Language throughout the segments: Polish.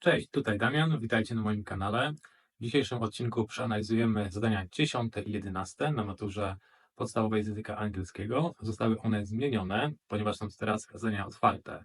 Cześć, tutaj Damian, witajcie na moim kanale. W dzisiejszym odcinku przeanalizujemy zadania 10 i 11 na maturze podstawowej języka angielskiego. Zostały one zmienione, ponieważ są teraz zadania otwarte.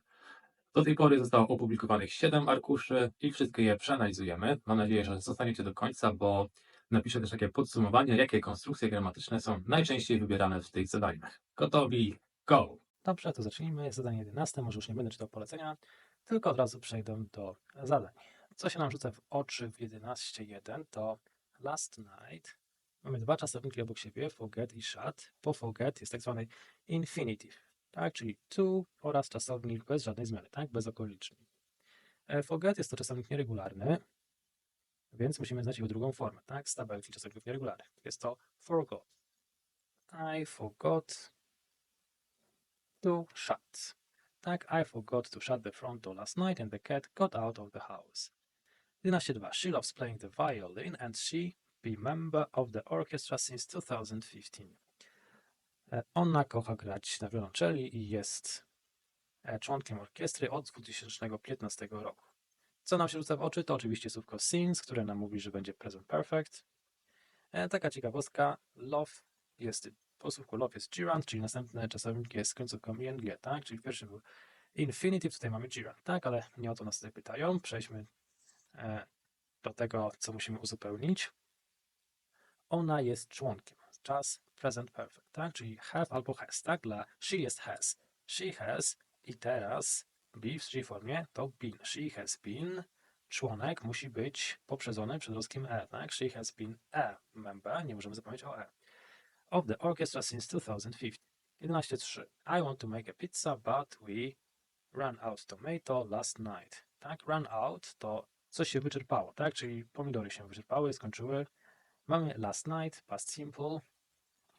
Do tej pory zostało opublikowanych 7 arkuszy i wszystkie je przeanalizujemy. Mam nadzieję, że zostaniecie do końca, bo napiszę też takie podsumowanie, jakie konstrukcje gramatyczne są najczęściej wybierane w tych zadaniach. Gotowi? Go! Dobrze, to zacznijmy. Zadanie 11, może już nie będę czytał polecenia, tylko od razu przejdę do zadań. Co się nam rzuca w oczy w 11.1 to last night. Mamy dwa czasowniki obok siebie, forget i shut. Po forget jest tak zwany infinitive, tak? czyli to oraz czasownik bez żadnej zmiany, tak? bez okolicznik. E, Forget jest to czasownik nieregularny, więc musimy znać jego drugą formę, tak? z tabelki czasowników nieregularnych. Jest to forgot. I forgot to shut. Tak, I forgot to shut the front door last night and the cat got out of the house. 11.2. She loves playing the violin and she be member of the orchestra since 2015. E, Ona kocha grać na wiolonczeli i jest e, członkiem orkiestry od 2015 roku. Co nam się rzuca w oczy, to oczywiście słówko since, które nam mówi, że będzie present perfect. E, Taka ciekawostka, love jest, po słówku love jest gerund, czyli następny czasownik jest końcówką ing, tak? Czyli pierwszy był infinitive, tutaj mamy gerund, tak? Ale nie o to nas tutaj pytają. Przejdźmy e, do tego, co musimy uzupełnić. Ona jest członkiem. Czas present perfect, tak? Czyli have albo has, tak? Dla she jest has. She has i teraz be w she formie to been. She has been. Członek musi być poprzedzony przedrostkiem e, tak? She has been a member. Nie możemy zapomnieć o e. Of the orchestra since 2015. 11.3. I want to make a pizza, but we ran out tomato last night. Tak? Run out to coś się wyczerpało, tak? Czyli pomidory się wyczerpały, skończyły. Mamy last night, past simple.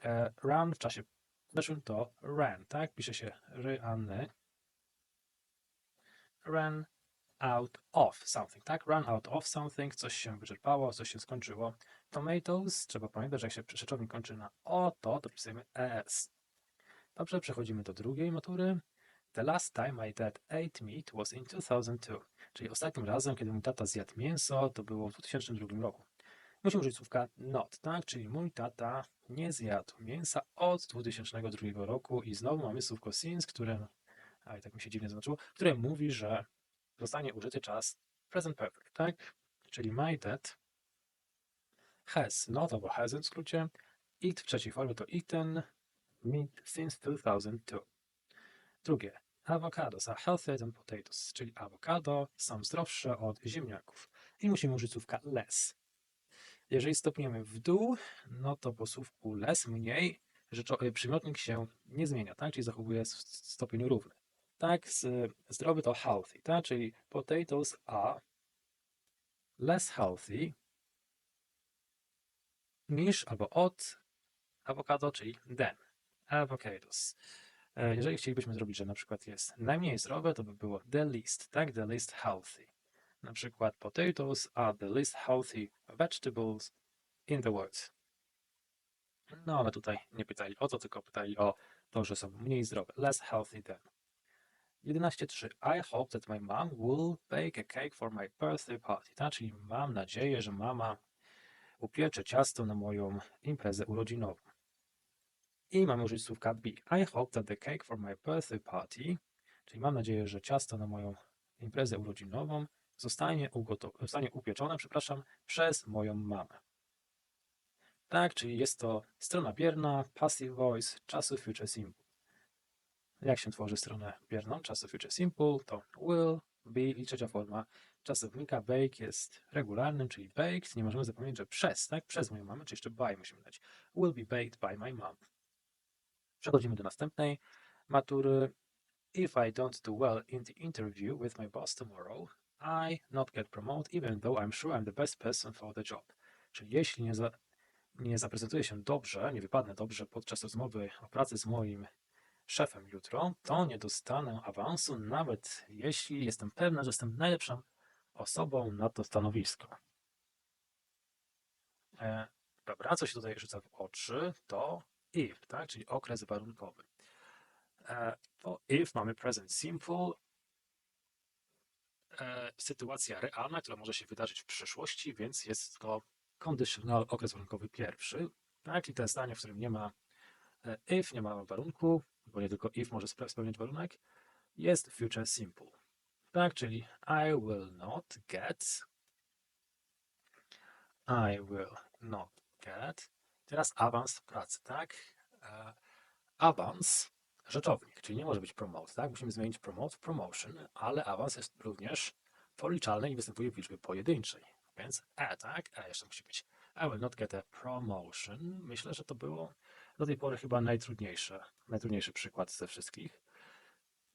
E, run w czasie przeszłym to ran, tak? Pisze się ryany. Ran out of something, tak? Run out of something, coś się wyczerpało, coś się skończyło. Tomatoes, trzeba pamiętać, że jak się rzeczownik kończy na o, to, to pisujemy es. Dobrze, przechodzimy do drugiej matury. The last time my dad ate meat was in 2002. Czyli ostatnim razem, kiedy mój tata zjadł mięso, to było w 2002 roku. Musimy użyć słówka not, tak? Czyli mój tata nie zjadł mięsa od 2002 roku i znowu mamy słówko since, które, a i tak mi się dziwnie zaznaczyło, które mówi, że zostanie użyty czas present perfect, tak? Czyli my dad has not albo hasn't w skrócie. Eat w trzeciej formie to eaten meat since 2002. Drugie. Avocados are healthier than potatoes, czyli awokado są zdrowsze od ziemniaków. I musimy użyć słówka less. Jeżeli stopniemy w dół, no to po słówku less, mniej, przymiotnik się nie zmienia, tak? Czyli zachowuje s- stopień równy. Tak, z- zdrowy to healthy, tak? Czyli potatoes are less healthy niż albo od awokado, czyli than avocados. E, Jeżeli chcielibyśmy zrobić, że na przykład jest najmniej zdrowe, to by było the least, tak? The least healthy. Na przykład potatoes are the least healthy vegetables in the world. No ale tutaj nie pytali o to, tylko pytali o to, że są mniej zdrowe. Less healthy than. 11.3. I hope that my mom will bake a cake for my birthday party. Tak? Czyli mam nadzieję, że mama upiecze ciasto na moją imprezę urodzinową. I mamy użyć słówka be. I hope that the cake for my birthday party, czyli mam nadzieję, że ciasto na moją imprezę urodzinową zostanie, zostanie upieczone, przepraszam, przez moją mamę. Tak, czyli jest to strona bierna, passive voice, czasu future simple. Jak się tworzy stronę bierną czasu future simple, to will, be i trzecia forma czasownika bake jest regularnym, czyli baked. Nie możemy zapomnieć, że przez, tak? Przez moją mamę, czy jeszcze by musimy dać. Will be baked by my mom. Przechodzimy do następnej matury. If I don't do well in the interview with my boss tomorrow, I not get promoted even though I'm sure I'm the best person for the job. Czyli jeśli nie, za, nie zaprezentuję się dobrze, nie wypadnę dobrze podczas rozmowy o pracy z moim szefem jutro, to nie dostanę awansu, nawet jeśli jestem pewna, że jestem najlepszą osobą na to stanowisko. E, dobra, co się tutaj rzuca w oczy, to if, tak, czyli okres warunkowy. E, if mamy present simple, e, sytuacja realna, która może się wydarzyć w przyszłości, więc jest to conditional okres warunkowy pierwszy. Tak? I to jest zdanie, w którym nie ma e, if, nie ma warunku, bo nie tylko if może spełniać warunek, jest future simple. Tak, czyli I will not get, I will not get. Teraz awans pracy, tak? E, awans rzeczownik, czyli nie może być promote, tak? Musimy zmienić promote w promotion, ale awans jest również policzalny i występuje w liczbie pojedynczej. Więc e, tak? E jeszcze musi być. I will not get a promotion. Myślę, że to było do tej pory chyba najtrudniejsze, najtrudniejszy przykład ze wszystkich.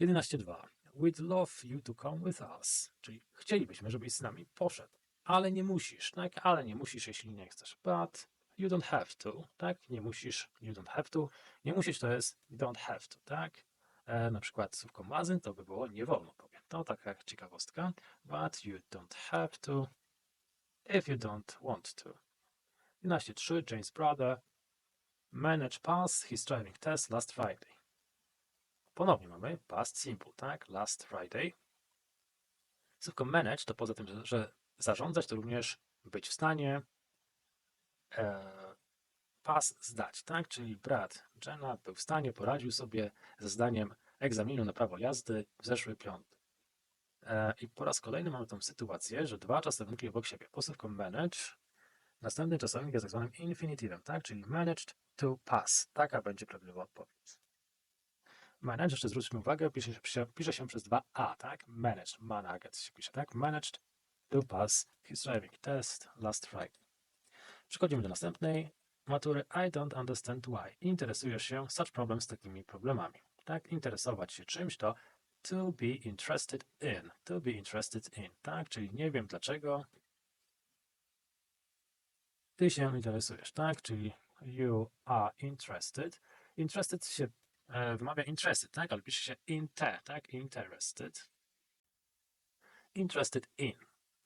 11.2. We'd love you to come with us. Czyli chcielibyśmy, żebyś z nami poszedł, ale nie musisz, tak? Ale nie musisz, jeśli nie chcesz. But you don't have to, tak? Nie musisz, you don't have to. Nie musisz to jest don't have to, tak? E, na przykład słówko mazyn to by było nie wolno tobie. To taka ciekawostka. But you don't have to if you don't want to. 11.3. James brother managed pass his driving test last Friday. Ponownie mamy past simple, tak? Last Friday. Słówko manage to poza tym, że, zarządzać, to również być w stanie e, pas zdać, tak? Czyli brat Jenna był w stanie, poradził sobie ze zdaniem egzaminu na prawo jazdy w zeszły piątek. E, I po raz kolejny mamy tą sytuację, że dwa czasowniki obok siebie. Posłówko manage, następny czasownik jest tak zwanym infinitywem, tak? Czyli managed to pass. Taka będzie prawidłowa odpowiedź. Manage, jeszcze zwróćmy uwagę, pisze się, pisze, się przez dwa A, tak? Managed, managed się pisze, tak? Managed to pass his driving test last Friday. Przechodzimy do następnej matury. I don't understand why. Interesujesz się such problems takimi problemami. Tak? Interesować się czymś to to be interested in. To be interested in, tak? Czyli nie wiem dlaczego ty się interesujesz, tak? Czyli you are interested. Interested się e, wymawia interested, tak? Ale pisze się inte, tak? Interested. Interested in.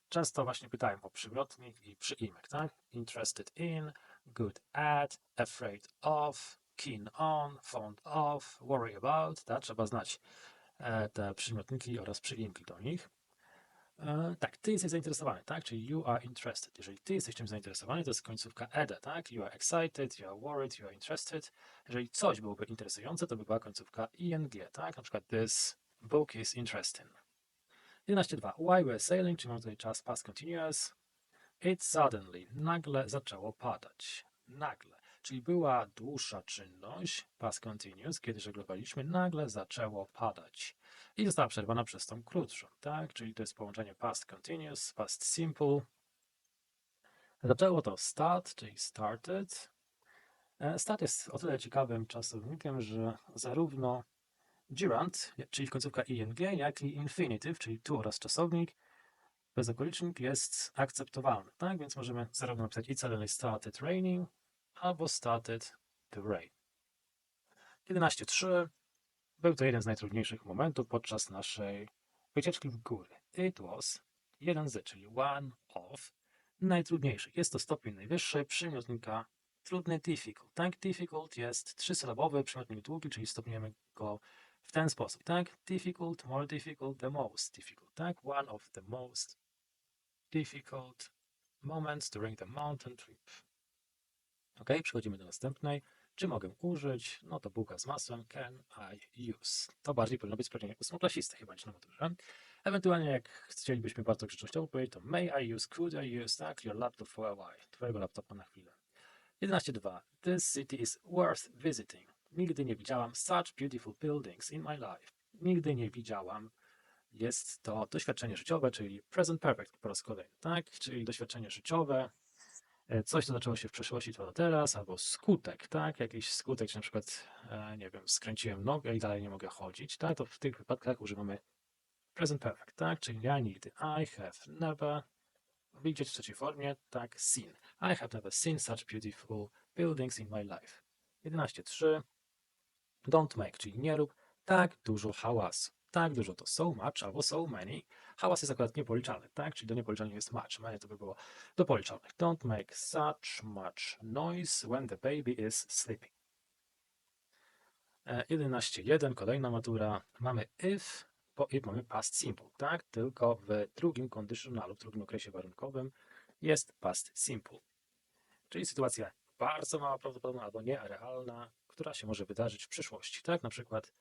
Często właśnie pytają o przymiotnik i przyimek, tak? Interested in, good at, afraid of, keen on, fond of, worry about, tak? Trzeba znać e, te przymiotniki oraz przyimki do nich. E, tak, ty jesteś zainteresowany, tak? Czyli you are interested. Jeżeli ty jesteś czymś zainteresowany, to jest końcówka ed, tak? You are excited, you are worried, you are interested. Jeżeli coś byłoby interesujące, to by była końcówka ing, tak? Na przykład this book is interesting. 11.2. Why we're sailing, czyli mamy tutaj czas past continuous. It suddenly, nagle zaczęło padać. Nagle. Czyli była dłuższa czynność, past continuous, kiedy żeglowaliśmy, nagle zaczęło padać. I została przerwana przez tą krótszą, tak? Czyli to jest połączenie past continuous, past simple. Zaczęło to start, czyli started. E, Start jest o tyle ciekawym czasownikiem, że zarówno gerund, czyli końcówka ing, jak i infinitive, czyli tu oraz czasownik, bezokolicznik jest akceptowalny, tak? Więc możemy zarówno napisać it suddenly started raining, albo started to rain. 11.3 był to jeden z najtrudniejszych momentów podczas naszej wycieczki w góry. It was jeden z, czyli one of najtrudniejszych. Jest to stopień najwyższy przymiotnika trudny difficult. Tak, difficult jest trzysylabowy przymiotnik długi, czyli stopniujemy go w ten sposób, tak? Difficult, more difficult, the most difficult, tak? One of the most difficult moments during the mountain trip. Ok, przechodzimy do następnej. Czy mogę użyć? No to bułka z masłem. Can I use? To bardziej powinno być sprawdzenie ósmoklasisty chyba niż na maturze. Ewentualnie jak chcielibyśmy bardzo grzecznościowo powiedzieć, to may I use, could I use, tak? Your laptop for a while. Twojego laptopa na chwilę. 11.2. This city is worth visiting. Nigdy nie widziałam such beautiful buildings in my life. Nigdy nie widziałam. Jest to doświadczenie życiowe, czyli present perfect po raz kolejny, tak? Czyli doświadczenie życiowe, coś, co zaczęło się w przeszłości, do teraz, albo skutek, tak? Jakiś skutek, czy na przykład, e, nie wiem, skręciłem nogę i dalej nie mogę chodzić, tak? To w tych wypadkach używamy present perfect, tak? Czyli ja nigdy, I have never, widzieć w trzeciej formie, tak? Seen. I have never seen such beautiful buildings in my life. 11.3 Don't make, czyli nie rób tak dużo hałasu. Tak dużo to so much albo so many. Hałas jest akurat niepoliczalny, tak? Czyli do niepoliczalnych jest much. Many to by było do policzalnych. Don't make such much noise when the baby is sleeping. E, 11.1, kolejna matura. Mamy if bo i mamy past simple, tak? Tylko w drugim conditionalu, w drugim okresie warunkowym jest past simple. Czyli sytuacja bardzo mała prawdopodobna albo nierealna, która się może wydarzyć w przyszłości, tak? Na przykład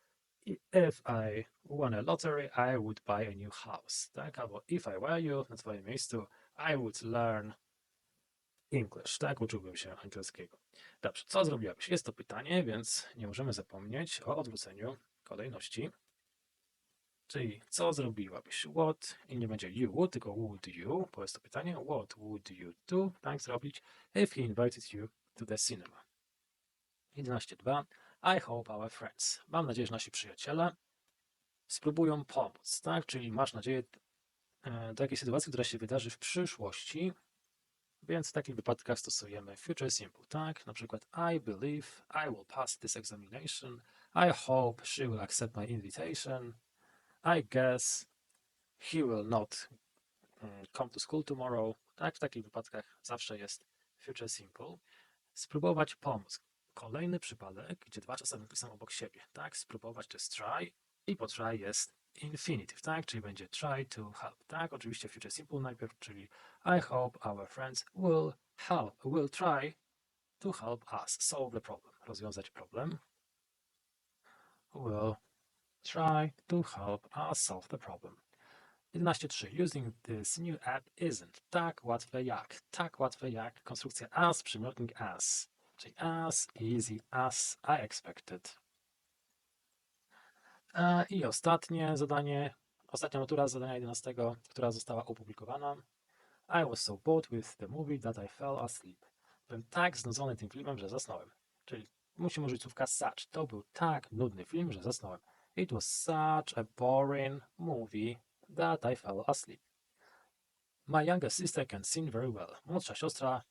if I won a lottery, I would buy a new house, tak? Albo if I were you, na twoim miejscu, I would learn English, tak? Uczyłbym się angielskiego. Dobrze, co zrobiłabyś? Jest to pytanie, więc nie możemy zapomnieć o odwróceniu kolejności. Czyli co zrobiłabyś? What, i nie będzie you, tylko would you, bo jest to pytanie, what would you do, tak zrobić, if he invited you to the cinema. 11.2. I hope our friends. Mam nadzieję, że nasi przyjaciele spróbują pomóc, tak? Czyli masz nadzieję e, do jakiejś sytuacji, która się wydarzy w przyszłości, więc w takich wypadkach stosujemy future simple, tak? Na przykład I believe I will pass this examination. I hope she will accept my invitation. I guess he will not mm, come to school tomorrow. Tak, w takich wypadkach zawsze jest future simple. Spróbować pomóc. Kolejny przypadek, gdzie dwa czasowniki są obok siebie, tak? Spróbować to jest try i po try jest infinitive, tak? Czyli będzie try to help, tak? Oczywiście future simple najpierw, czyli I hope our friends will help, will try to help us solve the problem. Rozwiązać problem. Will try to help us solve the problem. 11.3. Using this new app isn't tak łatwe jak. Tak łatwe jak konstrukcja as, przymiotnik as. As, easy, as I expected. E, I ostatnie zadanie, ostatnia natura zadania 11, która została opublikowana. I was so bored with the movie that I fell asleep. Byłem tak znudzony tym filmem, że zasnąłem. Czyli musimy użyć słówka such. To był tak nudny film, że zasnąłem. It was such a boring movie that I fell asleep. My younger sister can sing very well. Młodsza siostra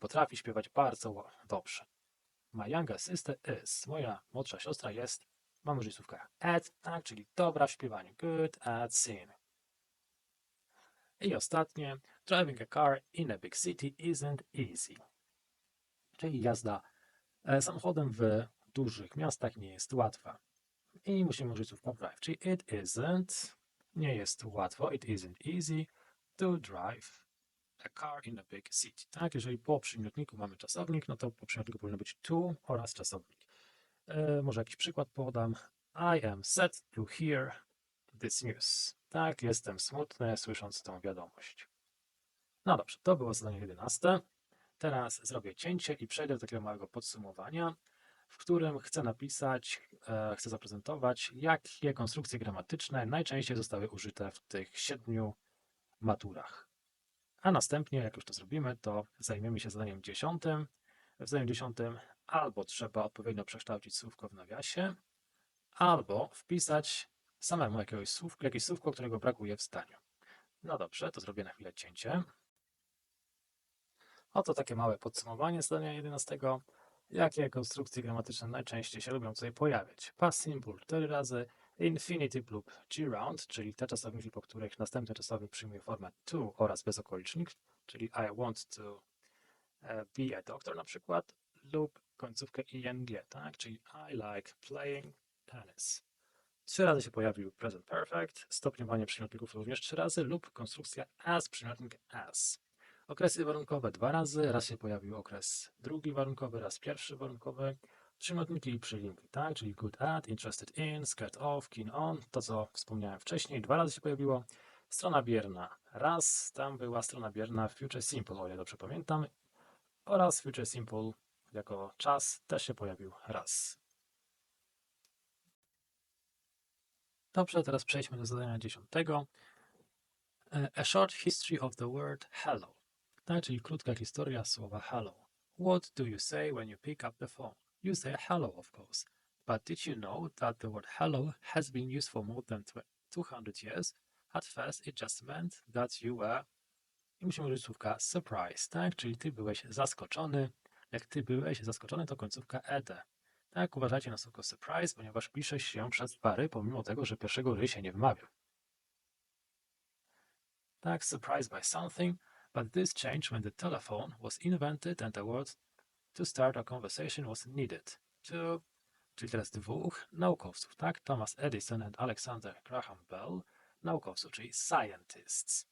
potrafi śpiewać bardzo dobrze. My younger sister is. Moja młodsza siostra jest, mam użyć słówka at, tak, czyli dobra w śpiewaniu. Good at singing. I ostatnie. Driving a car in a big city isn't easy. Czyli jazda e, samochodem w dużych miastach nie jest łatwa. I musimy użyć słówka drive, czyli it isn't, nie jest łatwo, it isn't easy to drive a car in a big city. Tak, jeżeli po przymiotniku mamy czasownik, no to po przymiotniku powinno być to oraz czasownik. E, może jakiś przykład podam. I am sad to hear this news. Tak, jestem smutny, słysząc tą wiadomość. No dobrze, to było zadanie 11. Teraz zrobię cięcie i przejdę do takiego małego podsumowania, w którym chcę napisać, e, chcę zaprezentować, jakie konstrukcje gramatyczne najczęściej zostały użyte w tych siedmiu maturach. A następnie, jak już to zrobimy, to zajmiemy się zadaniem dziesiątym. W zadaniu dziesiątym albo trzeba odpowiednio przekształcić słówko w nawiasie, albo wpisać samemu jakiegoś słówka, jakieś słówko, którego brakuje w zdaniu. No dobrze, to zrobię na chwilę cięcie. Oto takie małe podsumowanie zadania 11. Jakie konstrukcje gramatyczne najczęściej się lubią tutaj pojawiać? Past simple 4 razy, infinitive lub gerund, czyli te czasowniki, po których następny czasownik przyjmuje formę to oraz bezokolicznik, czyli I want to e, be a doctor na przykład, lub końcówkę ing, tak? czyli I like playing tennis. Trzy razy się pojawił present perfect, stopniowanie przymiotników również trzy razy lub konstrukcja as przymiotnik as. Okresy warunkowe dwa razy, raz się pojawił okres drugi warunkowy, raz pierwszy warunkowy. Przymiotniki i przylinki, tak? Czyli good at, interested in, scared of, keen on, to co wspomniałem wcześniej, dwa razy się pojawiło. Strona bierna, raz, tam była strona bierna future simple, o ile dobrze pamiętam, oraz future simple jako czas też się pojawił raz. Dobrze, teraz przejdźmy do zadania dziesiątego. E, A short history of the word hello. Tak, czyli krótka historia słowa hello. What do you say when you pick up the phone? You say hello, of course. But did you know that the word hello has been used for more than tw- 200 years? At first, it just meant that you were. I musimy użyć słówka surprised, tak? Czyli ty byłeś zaskoczony. Jak ty byłeś zaskoczony, to końcówka ed. Tak, uważajcie na słówko surprise, ponieważ pisze się przez pary, pomimo tego, że pierwszego ry się nie wymawia. Tak, surprised by something, but this changed when the telephone was invented and the word to start a conversation was needed. To czyli teraz dwóch naukowców, tak? Thomas Edison and Alexander Graham Bell, naukowców, czyli scientists.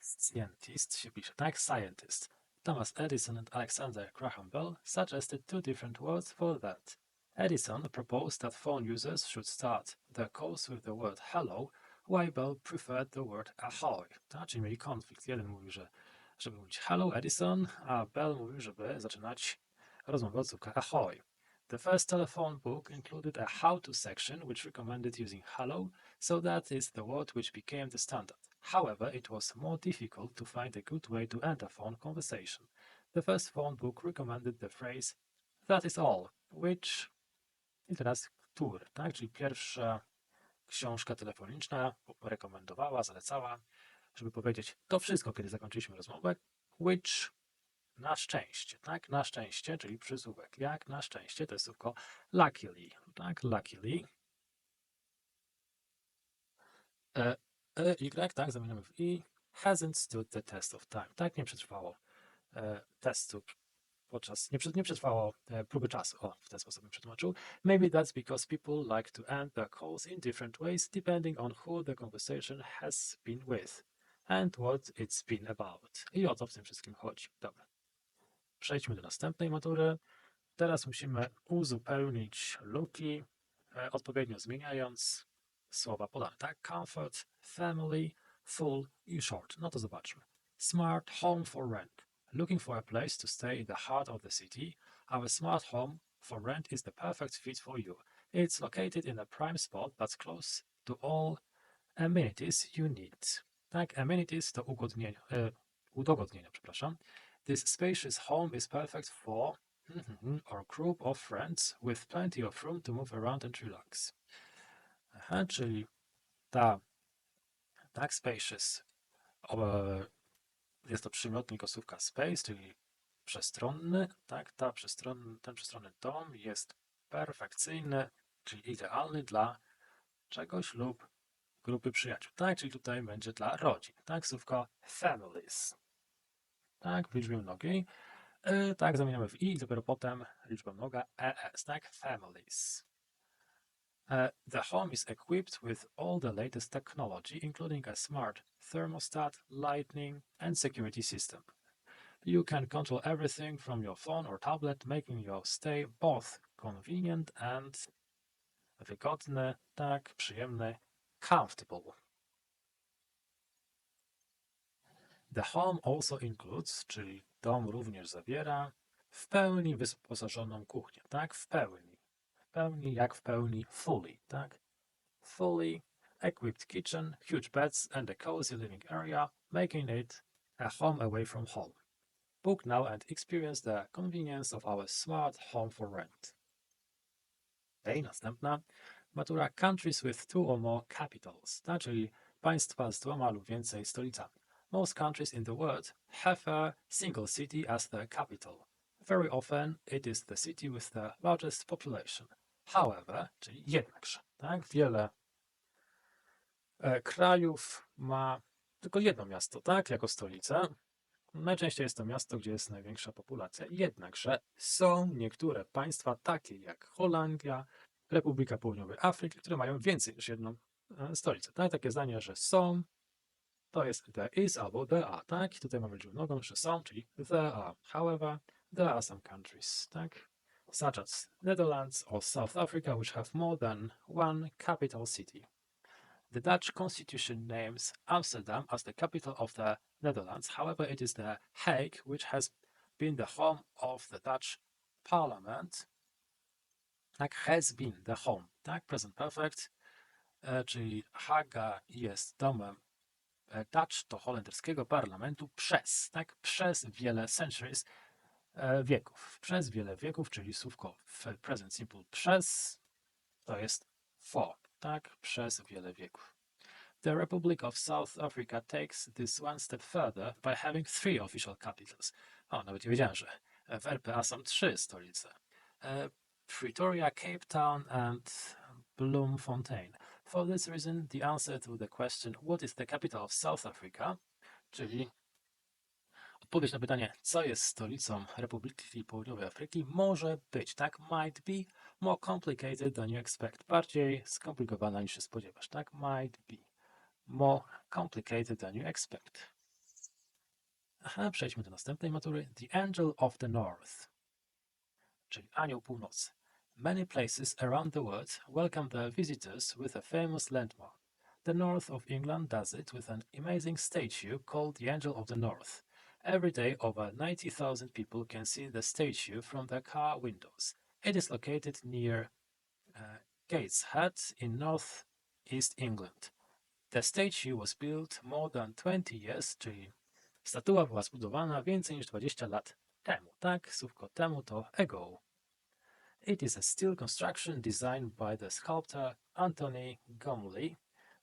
Scientist się pisze, tak? Scientist. Thomas Edison and Alexander Graham Bell suggested two different words for that. Edison proposed that phone users should start their calls with the word hello, while Bell preferred the word ahoy. Tak? Czyli mieli konflikt. Jeden mówił, że żeby mówić hello Edison, a Bell mówił, żeby zaczynać rozmowę od słówka ahoy. The first telephone book included a how-to section which recommended using hello, so that is the word which became the standard. However, it was more difficult to find a good way to end a phone conversation. The first phone book recommended the phrase that is all, which i teraz który, tak? Czyli pierwsza książka telefoniczna rekomendowała, zalecała, żeby powiedzieć to wszystko, kiedy zakończyliśmy rozmowę, which na szczęście, tak? Na szczęście, czyli przysłówek. Jak na szczęście, to jest słówko luckily, tak? Luckily. E, e, y, tak? Zamieniamy w i. Hasn't stood the test of time. Tak? Nie przetrwało e, testu podczas, nie, nie przetrwało e, próby czasu. O, w ten sposób bym przetłumaczył. Maybe that's because people like to end their calls in different ways depending on who the conversation has been with and what it's been about. I o to w tym wszystkim chodzi. Dobra. Przejdźmy do następnej matury. Teraz musimy uzupełnić luki, e, odpowiednio zmieniając słowa podane, tak? Comfort, family, full i short. No to zobaczmy. Smart home for rent. Looking for a place to stay in the heart of the city, our smart home for rent is the perfect fit for you. It's located in a prime spot that's close to all amenities you need. Tak, amenities to ugodnienia, e, udogodnienia, przepraszam. This spacious home is perfect for mhm, our group of friends with plenty of room to move around and relax. Aha, czyli ta, tak, spacious, jest to przymiotnik osówka space, czyli przestronny, tak, ta przestronny, ten przestronny dom jest perfekcyjny, czyli idealny dla czegoś lub grupy przyjaciół, tak, czyli tutaj będzie dla rodzin, tak, słówko families, tak, w liczbie mnogiej, y, tak, zamieniamy w i dopiero potem liczba mnoga es, tak, families. Uh, the home is equipped with all the latest technology, including a smart thermostat, lighting, and security system. You can control everything from your phone or tablet, making your stay both convenient and wygodny, tak, przyjemny, comfortable. The home also includes, czyli dom również zawiera, w pełni wyposażoną kuchnię, tak, w pełni. W pełni, jak w pełni, fully, tak? Fully equipped kitchen, huge beds, and a cozy living area, making it a home away from home. Book now and experience the convenience of our smart home for rent. Okej, następna. Matura countries with two or more capitals, tak? czyli państwa z dwoma lub więcej stolicami. Most countries in the world have a single city as their capital. Very often it is the city with the largest population. However, czyli jednakże, tak? Wiele e, krajów ma tylko jedno miasto, tak? Jako stolicę. Najczęściej jest to miasto, gdzie jest największa populacja. Jednakże są niektóre państwa, takie jak Holandia, Republika Południowej Afryki, które mają więcej niż jedną e, stolicę. Tak? Takie zdanie, że są, to jest there is albo there are, tak? I tutaj mamy liczbę mnogą, że są, czyli there are. However, there are some countries, tak? Such as Netherlands or South Africa, which have more than one capital city. The Dutch constitution names Amsterdam as the capital of the Netherlands. However, it is The Hague, which has been the home of the Dutch parliament. Tak, has been the home, tak, present perfect, e, czyli Haga jest domem e, Dutch, to holenderskiego parlamentu przez, tak, przez wiele centuries, e, wieków. Przez wiele wieków, czyli słówko w present simple przez, to jest for, tak, przez wiele wieków. The Republic of South Africa takes this one step further by having three official capitals. O, nawet nie wiedziałem, że w RPA są trzy stolice. Pretoria, Cape Town and Bloemfontein. For this reason, the answer to the question what is the capital of South Africa, czyli Odpowiedź na pytanie, co jest stolicą Republiki Południowej Afryki, może być, tak? Might be more complicated than you expect. Bardziej skomplikowana niż się spodziewasz, tak? Might be more complicated than you expect. Aha, przejdźmy do następnej matury. The Angel of the North, czyli Anioł Północy. Many places around the world welcome their visitors with a famous landmark. The north of England does it with an amazing statue called the Angel of the North. Every day, over 90,000 people can see the statue from their car windows. It is located near uh, Gateshead in northeast England. The statue was built more than 20 years, czyli statua była zbudowana więcej niż 20 lat temu. Tak, słówko temu to ago. It is a steel construction designed by the sculptor Anthony Gomley.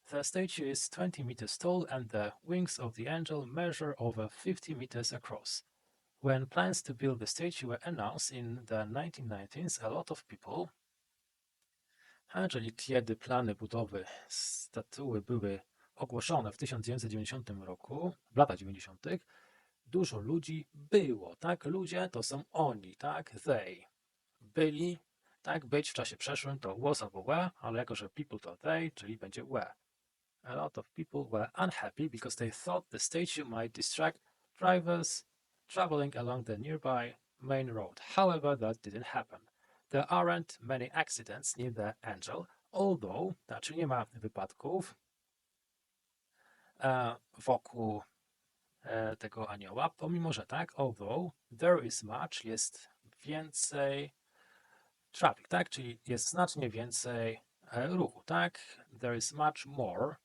The statue is 20 meters tall and the wings of the angel measure over 50 meters across. When plans to build the statue were announced in the 1990s, a lot of people, czyli kiedy plany budowy statuły były ogłoszone w 1990 roku, w latach 90., dużo ludzi było, tak? Ludzie to są oni, tak? They. Byli, tak? Być w czasie przeszłym to was albo were, ale jako, że people to they, czyli będzie were. A lot of people were unhappy because they thought the statue might distract drivers traveling along the nearby main road. However, that didn't happen. There aren't many accidents near the angel, although, znaczy nie ma wypadków e, wokół e, tego anioła, pomimo że tak, although there is much, jest więcej traffic, tak, czyli jest znacznie więcej ruchu, tak, there is much more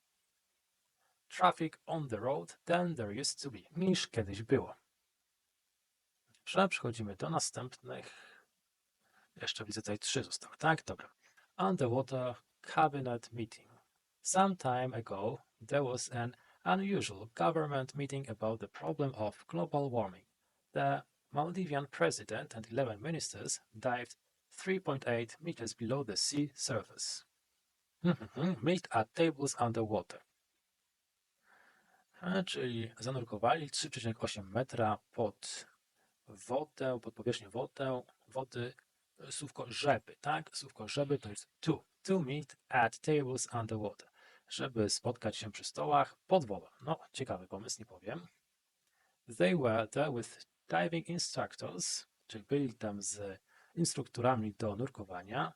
traffic on the road than there used to be, niż kiedyś było. Dobrze, przechodzimy do następnych. Jeszcze widzę tutaj trzy zostały, tak? Dobra. Underwater Cabinet Meeting. Some time ago, there was an unusual government meeting about the problem of global warming. The Maldivian president and 11 ministers dived 3.8 meters below the sea surface. Meet at tables underwater. A, czyli zanurkowali 3,8 metra pod wodę, pod powierzchnię wodę, wody, słówko żeby, tak? Słówko żeby to jest to. To meet at tables underwater. Żeby spotkać się przy stołach pod wodą. No, ciekawy pomysł, nie powiem. They were there with diving instructors, czyli byli tam z instruktorami do nurkowania.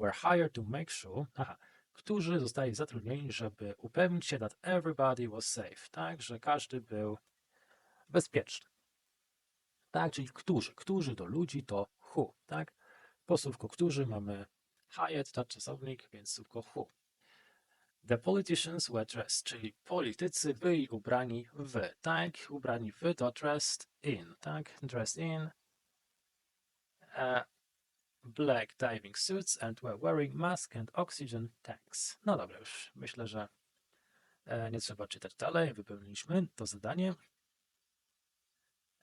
Were hired to make sure, aha, którzy zostali zatrudnieni, żeby upewnić się that everybody was safe, tak, że każdy był bezpieczny. Tak, czyli którzy, którzy do ludzi to who, tak? Po słówku którzy mamy hired, to czasownik, więc słówko who. The politicians were dressed, czyli politycy byli ubrani w, tak? Ubrani w to dressed in, tak? Dressed in uh, black diving suits and were wearing mask and oxygen tanks. No dobra, już myślę, że e, nie trzeba czytać dalej. Wypełniliśmy to zadanie.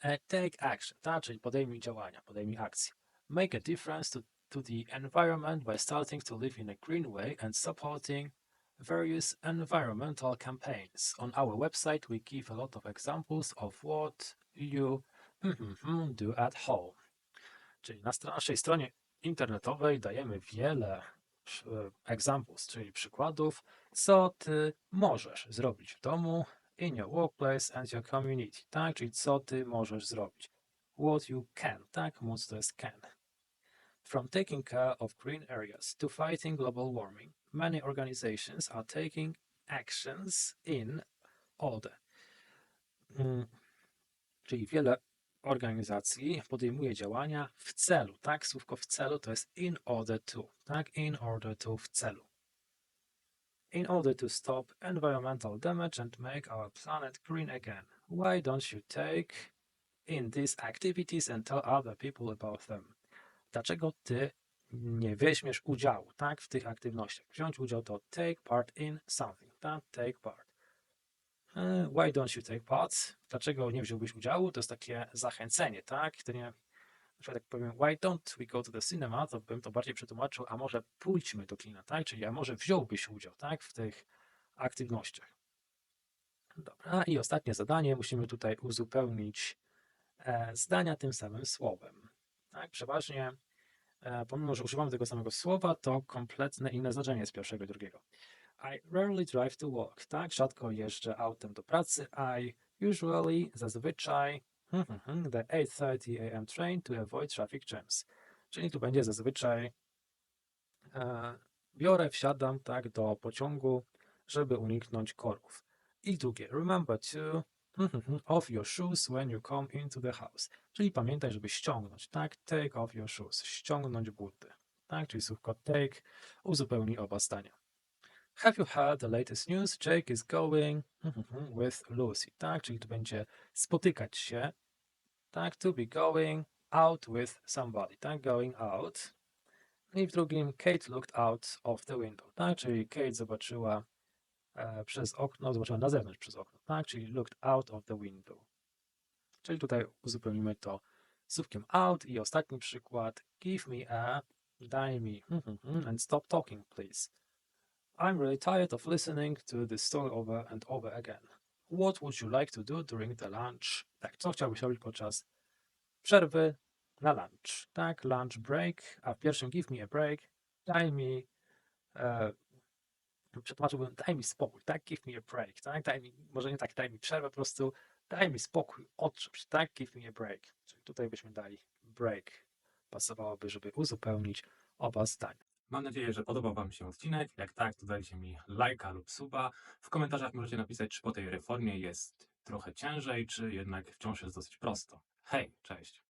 E, take action, tak? czyli podejmij działania, podejmij akcję. Make a difference to, to the environment by starting to live in a green way and supporting various environmental campaigns. On our website, we give a lot of examples of what you do at home. Czyli na naszej stronie internetowej dajemy wiele examples, czyli przykładów, co ty możesz zrobić w domu, in your workplace and your community, tak? Czyli co ty możesz zrobić. What you can, tak? Móc to jest can. From taking care of green areas to fighting global warming, many organizations are taking actions in order. Mm, czyli wiele organizacji podejmuje działania w celu, tak? Słówko w celu to jest in order to, tak? In order to w celu. In order to stop environmental damage and make our planet green again, why don't you take in these activities and tell other people about them? Dlaczego ty nie weźmiesz udziału, tak? W tych aktywnościach. Wziąć udział to take part in something, tak? Take part. Why don't you take part? Dlaczego nie wziąłbyś udziału? To jest takie zachęcenie, tak? To nie, na przykład jak powiem, why don't we go to the cinema, to bym to bardziej przetłumaczył, a może pójdźmy do kina, tak? Czyli a może wziąłbyś udział, tak? W tych aktywnościach. Dobra. Dobra, i ostatnie zadanie. Musimy tutaj uzupełnić e, zdania tym samym słowem. Tak, przeważnie, e, pomimo że używamy tego samego słowa, to kompletne inne znaczenie z pierwszego i drugiego. I rarely drive to work. Tak, rzadko jeżdżę autem do pracy. I usually, zazwyczaj, hmm, hmm, hmm, the 8.30 am train to avoid traffic jams. Czyli tu będzie zazwyczaj e, biorę, wsiadam tak do pociągu, żeby uniknąć korów. I drugie, remember to off your shoes when you come into the house. Czyli pamiętaj, żeby ściągnąć, tak? Take off your shoes, ściągnąć buty. Tak, czyli słówko take uzupełni oba zdania. Have you heard the latest news? Jake is going with Lucy. Tak, czyli tu będzie spotykać się. Tak, to be going out with somebody. Tak, going out. I w drugim Kate looked out of the window. Tak, czyli Kate zobaczyła e, przez okno, zobaczyła na zewnątrz przez okno. Tak, czyli looked out of the window. Czyli tutaj uzupełnimy to słówkiem out i ostatni przykład. Give me a, daj mi and stop talking please. I'm really tired of listening to this story over and over again. What would you like to do during the lunch? Tak, co chciałbyś robić podczas przerwy na lunch? Tak, lunch break, a w pierwszym give me a break, daj mi, e, przetłumaczyłbym, daj mi spokój, tak, give me a break, tak, daj mi, może nie tak, daj mi przerwę, po prostu daj mi spokój od czymś, tak, give me a break. Czyli tutaj byśmy dali break, pasowałoby, żeby uzupełnić oba zdania. Mam nadzieję, że podobał Wam się odcinek. Jak tak, to dajcie mi lajka lub suba. W komentarzach możecie napisać, czy po tej reformie jest trochę ciężej, czy jednak wciąż jest dosyć prosto. Hej, cześć!